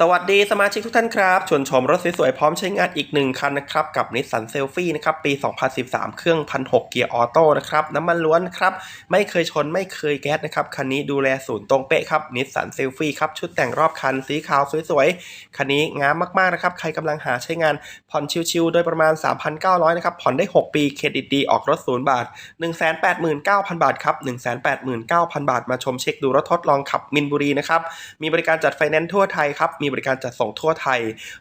สวัสดีสมาชิกทุกท่านครับ ชวนชมรถสวยๆพร้อมใช้งานอีกหนึ่งคันนะครับ กับนิสสันเซลฟี่นะครับ ปี 2013 เครื่อง 1,600 เกียร์ออโต้นะครับ น้ำมันล้วนครับ ไม่เคยชนไม่เคยแก๊สนะครับ คันนี้ดูแลศูนย์ตรงเป๊ะครับนิสสันเซลฟี่ครับ ชุดแต่งรอบคันสีขาวสวยๆ คันนี้งามมากๆนะครับ ใครกำลังหาใช้งานผ่อนชิวๆ โดยประมาณ 3,900 นะครับ ผ่อนได้ 6 ปีเครดิตดีออกรถศูนย์บาท 189,000 บาทครับ 189,000 บาทมาชมเช็คดูรถทดลองขับมินบุรีนะครับมีบริการจัดไฟแนนซ์ทั่วไทยครับมีีบริการจัดส่งทั่วไทย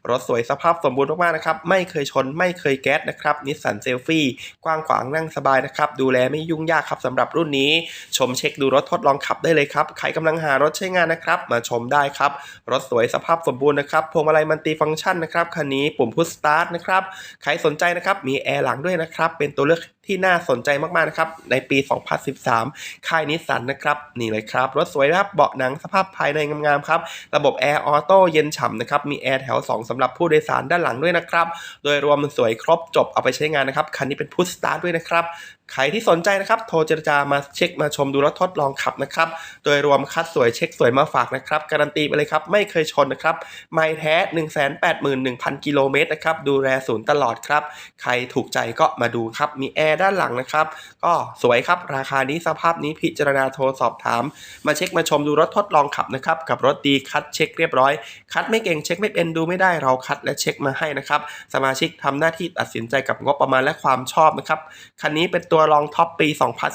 รถสวยสภาพสมบูรณ์มากๆนะครับ ไม่เคยชน ไม่เคยแก๊สนะครับนิสสันเซลฟี่กว้างขวางนั่งสบายนะครับ ดูแลไม่ยุ่งยากครับสำหรับรุ่นนี้ ชมเช็คดูรถทดลองขับได้เลยครับใครกำลังหารถใช้งานนะครับ มาชมได้ครับ รถสวยสภาพสมบูรณ์นะครับพวงมาลัยมันติฟังก์ชันนะครับคันนี้ปุ่มพุชสตาร์ทนะครับใครสนใจนะครับมีแอร์หลังด้วยนะครับเป็นตัวเลือกที่น่าสนใจมากๆนะครับในปี 2013 ค่ายนิสสันนะครับนี่เลยครับรถสวยครับเบาะหนังสภาพภายในงามๆครับระบบแอร์ออโต้เย็นฉ่ำนะครับ มีแอร์แถว 2สำหรับผู้โดยสารด้านหลังด้วยนะครับ โดยรวมมันสวยครบจบเอาไปใช้งานนะครับ คันนี้เป็นพุชสตาร์ด้วยนะครับ ใครที่สนใจนะครับ โทรเจรจามาเช็คมาชมดูรถทดลองขับนะครับ โดยรวมคัดสวยเช็คสวยมาฝากนะครับ การันตีไปเลยครับ ไม่เคยชนนะครับ ไม่แท้ 181,000 กิโลเมตรนะครับ ดูแลศูนย์ตลอดครับ ใครถูกใจก็มาดูครับ มีแอร์ด้านหลังนะครับ ก็สวยครับ ราคานี้สภาพนี้พิจารณาโทรสอบถาม มาเช็คมาชมดูรถทดลองขับนะครับ กับรถดีคัดเช็คเรียบร้อยคัดไม่เก่งเช็คไม่เป็นดูไม่ได้เราคัดและเช็คมาให้นะครับ สมาชิกทำหน้าที่ตัดสินใจกับงบประมาณและความชอบนะครับ คันนี้เป็นตัวรองท็อปปี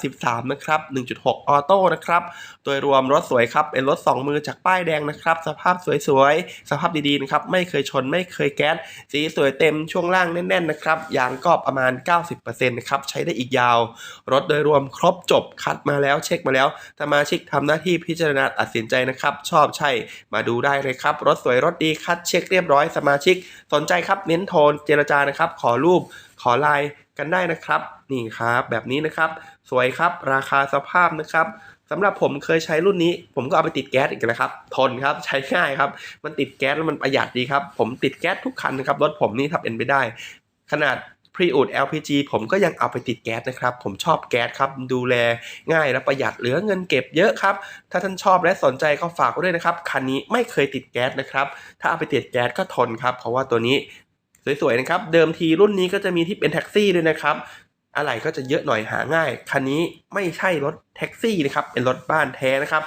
2013 นะครับ 1.6 ออโต้นะครับ โดยรวมรถสวยครับ เป็นรถ 2 มือจากป้ายแดงนะครับ สภาพสวยๆ สภาพดีๆนะครับ ไม่เคยชนไม่เคยแก๊ส สีสวยเต็มช่วงล่างแน่นๆนะครับ ยางก็ประมาณ 90%นะครับ ใช้ได้อีกยาว รถโดยรวมครบจบคัดมาแล้วเช็คมาแล้ว สมาชิกทำหน้าที่พิจารณาตัดสินใจนะครับ ชอบใช่ มาดูได้เลยครับรถสวยรถดีคัดเช็คเรียบร้อยสมาชิก สนใจครับเน้นโทนเจรจานะครับ ขอรูปขอไลน์กันได้นะครับ นี่ครับแบบนี้นะครับ สวยครับราคาสภาพนะครับสำหรับผมเคยใช้รุ่นนี้ ผมก็เอาไปติดแก๊สอีกนะครับ ทนครับใช้ง่ายครับ มันติดแก๊สแล้วมันประหยัดดีครับ ผมติดแก๊สทุกคันนะครับรถผมนี่ทับเอ็นไปได้ ขนาด รีอูด LPG ผมก็ยังเอาไปติดแก๊สนะครับ ผมชอบแก๊สครับ ดูแลง่ายและประหยัดเหลือเงินเก็บเยอะครับ ถ้าท่านชอบและสนใจก็ฝากด้วยนะครับ คันนี้ไม่เคยติดแก๊สนะครับ ถ้าเอาไปติดแก๊สก็ทนครับ เพราะว่าตัวนี้สวยๆนะครับ เดิมทีรุ่นนี้ก็จะมีที่เป็นแท็กซี่ด้วยนะครับอะไรก็จะเยอะหน่อยหาง่าย คันนี้ไม่ใช่รถแท็กซี่นะครับ เป็นรถบ้านแท้นะครับ